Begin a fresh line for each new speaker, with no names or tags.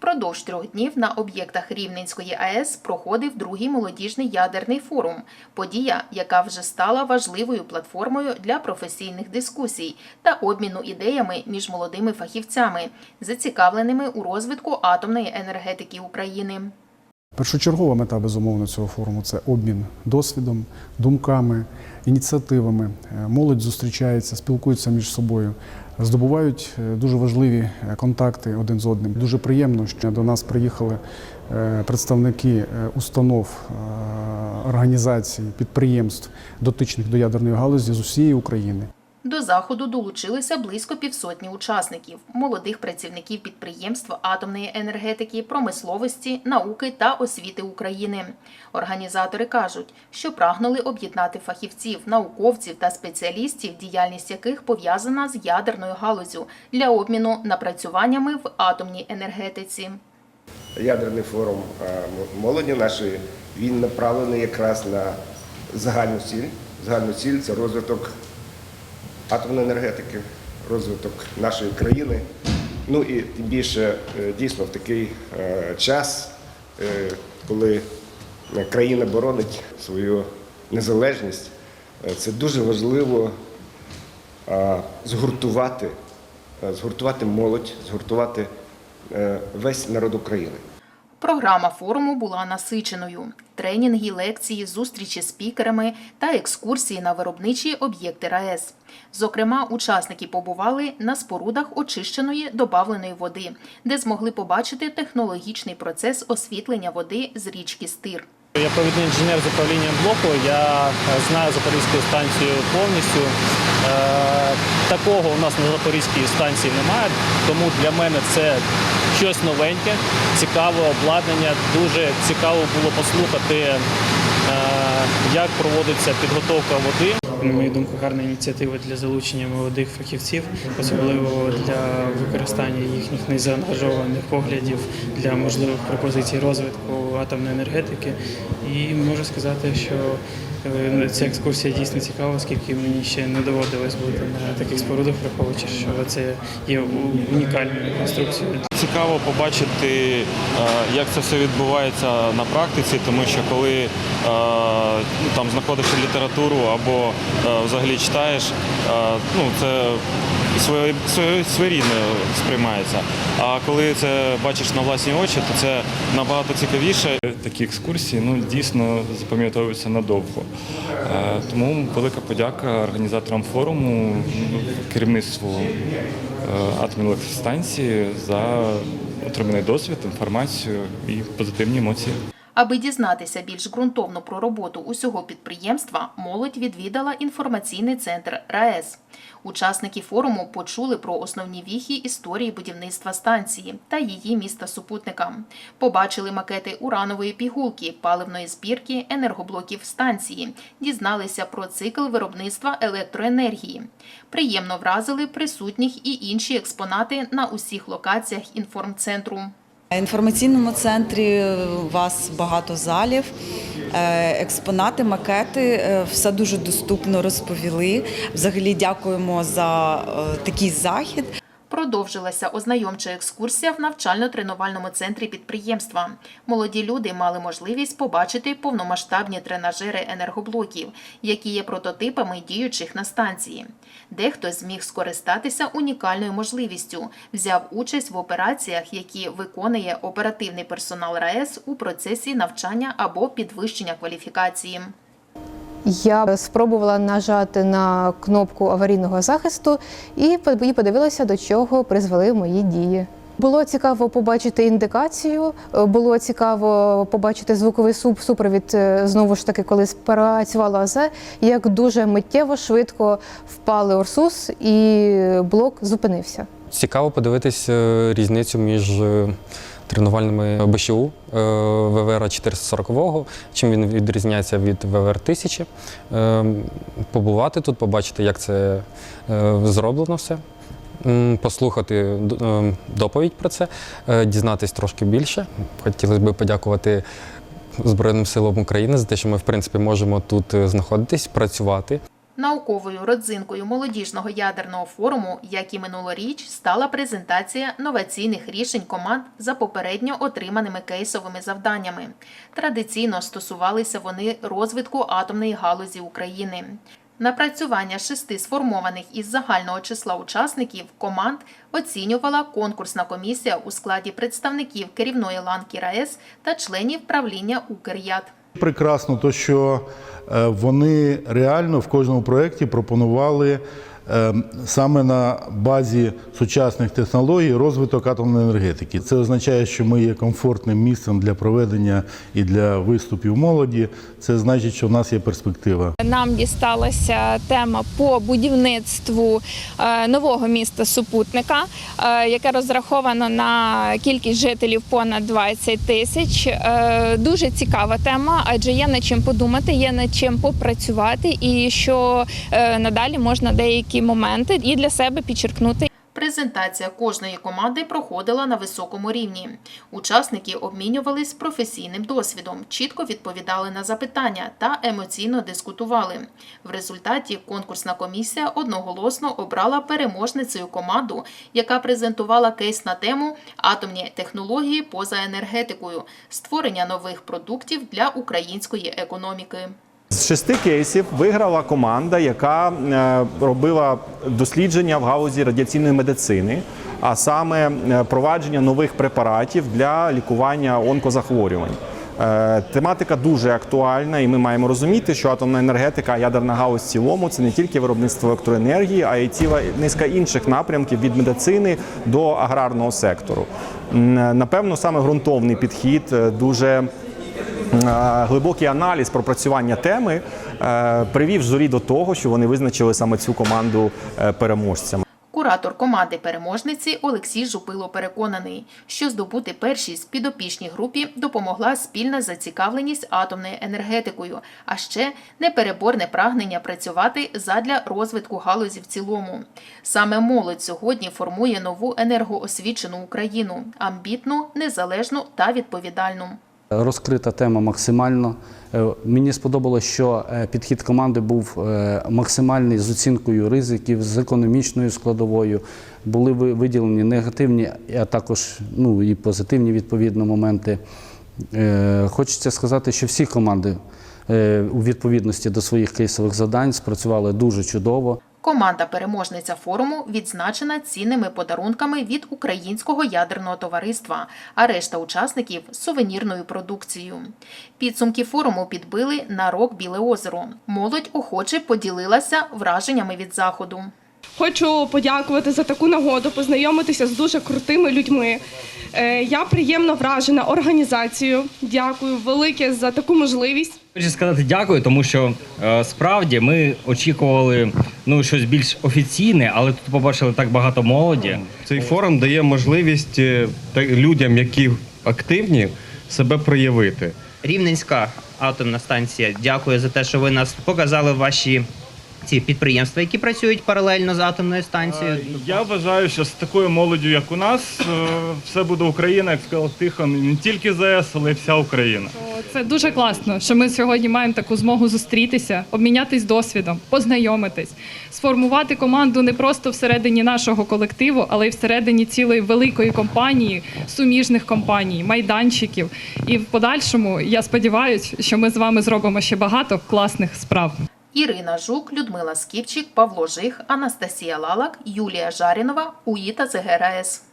Впродовж трьох днів на об'єктах Рівненської АЕС проходив другий молодіжний ядерний форум. Подія, яка вже стала важливою платформою для професійних дискусій та обміну ідеями між молодими фахівцями, зацікавленими у розвитку атомної енергетики України.
Першочергова мета безумовно цього форуму це обмін досвідом, думками, ініціативами. Е, Молодь зустрічається, спілкуються між собою, здобувають е, дуже важливі е, контакти один з одним. Дуже приємно, що до нас приїхали е, представники установ, організацій, підприємств, дотичних до ядерної галузі з усієї України.
До заходу долучилися близько півсотні учасників, молодих працівників підприємств атомної енергетики, промисловості, науки та освіти України. Організатори кажуть, що прагнули об'єднати фахівців, науковців та спеціалістів, діяльність яких пов'язана з ядерною галузю для обміну напрацюваннями в атомній енергетиці.
ядерний форум е, молоді нашої, він направлений якраз на загальну ціль. Загальну ціль це розвиток атомної енергетики, розвиток нашої країни. Ну і тим більше е, дійсно в такий е, час, е, коли країна боронить свою незалежність, це дуже важливо згуртувати, згуртувати молодь, згуртувати весь народ України.
Програма форуму була насиченою: тренінги, лекції, зустрічі з спікерами та екскурсії на виробничі об'єкти РаЕС. Зокрема, учасники побували на спорудах очищеної добавленої води, де змогли побачити технологічний процес освітлення води з річки Стир.
Я провідний інженер з управлінням блоку. Я е, знаю Запорізьку станцію повністю. Е, Такого у нас на Запорізькій станції немає, тому для мене це щось новеньке, цікаве обладнання. Дуже цікаво було послухати, е, як проводиться підготовка води.
На мою думку, гарна ініціатива для залучення молодих фахівців, особливо для використання їхніх незаангажованих поглядів для можливих пропозицій розвитку атомної енергетики. І можу сказати, що е, ця екскурсія дійсно цікава, оскільки мені ще не доводилось бути на таких спорудах, враховуючи, що це є унікальною конструкцією.
Цікаво побачити, е, як це все відбувається на практиці, тому що коли е, там знаходиш літературу або взагалі читаєш, ну це своє, своє, своєрідно сприймається. А коли це бачиш на власні очі, то це набагато цікавіше.
Такі екскурсії ну, дійсно запам'ятовуються надовго. Е, Тому велика подяка організаторам форуму, керівництву е, атомної за отриманий досвід, інформацію і позитивні емоції.
Аби дізнатися більш ґрунтовно про роботу усього підприємства, молодь відвідала інформаційний центр РаЕС. Учасники форуму почули про основні віхи історії будівництва станції та її міста супутника. Побачили макети уранової пігулки, паливної збірки, енергоблоків станції, дізналися про цикл виробництва електроенергії. Приємно вразили присутніх і інші експонати на усіх локаціях інформцентру.
В інформаційному центрі у вас багато залів, е, експонати, макети, е, все дуже доступно розповіли. Взагалі дякуємо за е, такий захід.
Продовжилася ознайомча екскурсія в навчально-тренувальному центрі підприємства. Молоді люди мали можливість побачити повномасштабні тренажери енергоблоків, які є прототипами діючих на станції. Дехто зміг скористатися унікальною можливістю, взяв участь в операціях, які виконує оперативний персонал РаЕС у процесі навчання або підвищення кваліфікації.
Я спробувала нажати на кнопку аварійного захисту і подивилася, до чого призвели мої дії. Було цікаво побачити індикацію, е, було цікаво побачити звуковий суп- супровід е, знову ж таки, коли спрацювало АЗ, як дуже миттєво швидко впали Орсус і блок зупинився.
Цікаво подивитись е, різницю між тренувальними БШУ е, ВВР 440, чим він відрізняється від ВВР 1000. Е, Побувати тут, побачити, як це е, зроблено все. Послухати е, доповідь про це, е, дізнатись трошки більше. Хотілося б подякувати Збройним силам України за те, що ми в принципі можемо тут знаходитись, працювати.
Науковою родзинкою молодіжного ядерного форуму, як і минулоріч, стала презентація новаційних рішень команд за попередньо отриманими кейсовими завданнями. Традиційно стосувалися вони розвитку атомної галузі України. Напрацювання шести сформованих із загального числа учасників команд оцінювала конкурсна комісія у складі представників керівної ланки РаЕС та членів правління Укряд.
Прекрасно, то що е, вони реально в кожному проєкті пропонували саме на базі сучасних технологій розвиток атомної енергетики. Це означає, що ми є комфортним місцем для проведення і для виступів молоді. Це значить, що в нас є перспектива.
Нам дісталася тема по будівництву е, нового міста супутника, е, яке розраховано на кількість жителів понад 20 тисяч. Е, Дуже цікава тема, адже є над чим подумати, є над чим попрацювати, і що надалі можна деякі моменти і для себе підчеркнути.
Презентація кожної команди проходила на високому рівні. Учасники обмінювались професійним досвідом, чітко відповідали на запитання та емоційно дискутували. В результаті конкурсна комісія одноголосно обрала переможницею команду, яка презентувала кейс на тему атомні технології поза енергетикою, створення нових продуктів для української економіки.
З шести кейсів виграла команда, яка е, робила дослідження в галузі радіаційної медицини, а саме е, провадження нових препаратів для лікування онкозахворювань. Е, Тематика дуже актуальна, і ми маємо розуміти, що атомна енергетика, ядерна галузь в цілому це не тільки виробництво електроенергії, а й ціла низка інших напрямків від медицини до аграрного сектору. Напевно, саме ґрунтовний підхід дуже глибокий аналіз пропрацювання теми е, привів журі до того, що вони визначили саме цю команду е, переможцями.
Куратор команди переможниці Олексій Жупило переконаний, що здобути першість підопічній групі допомогла спільна зацікавленість атомною енергетикою, а ще непереборне прагнення працювати задля розвитку галузі в цілому. Саме молодь сьогодні формує нову енергоосвічену Україну, амбітну, незалежну та відповідальну.
Розкрита тема максимально. Е, Мені сподобалося, що е, підхід команди був е, максимальний з оцінкою ризиків, з економічною складовою. Були виділені негативні, а також ну, і позитивні відповідно моменти. Хочеться сказати, що всі команди у відповідності до своїх кейсових завдань спрацювали дуже чудово.
Команда переможниця форуму відзначена цінними подарунками від українського ядерного товариства, а решта учасників сувенірною продукцією. Підсумки форуму підбили на рок Біле озеро. Молодь охоче поділилася враженнями від заходу.
Хочу подякувати за таку нагоду, познайомитися з дуже крутими людьми. Е, Я приємно вражена організацією. Дякую велике за таку можливість.
Хочу сказати дякую, тому що е, справді ми очікували ну щось більш офіційне, але тут побачили так багато молоді.
Цей форум дає можливість е, та- людям, які активні, себе проявити.
Рівненська атомна станція дякую за те, що ви нас показали ваші ці підприємства, які працюють паралельно з атомною станцією.
Я вважаю, що з такою молоддю, як у нас, е, все буде Україна, як сказав Тихон, не тільки ЗС, але й вся Україна.
Це дуже класно, що ми сьогодні маємо таку змогу зустрітися, обмінятись досвідом, познайомитись, сформувати команду не просто всередині нашого колективу, але й всередині цілої великої компанії, суміжних компаній, майданчиків. І в подальшому я сподіваюся, що ми з вами зробимо ще багато класних справ.
Ірина Жук, Людмила Скіпчик, Павло Жих, Анастасія Лалак, Юлія Жарінова, Уїта ЗГРАЕС.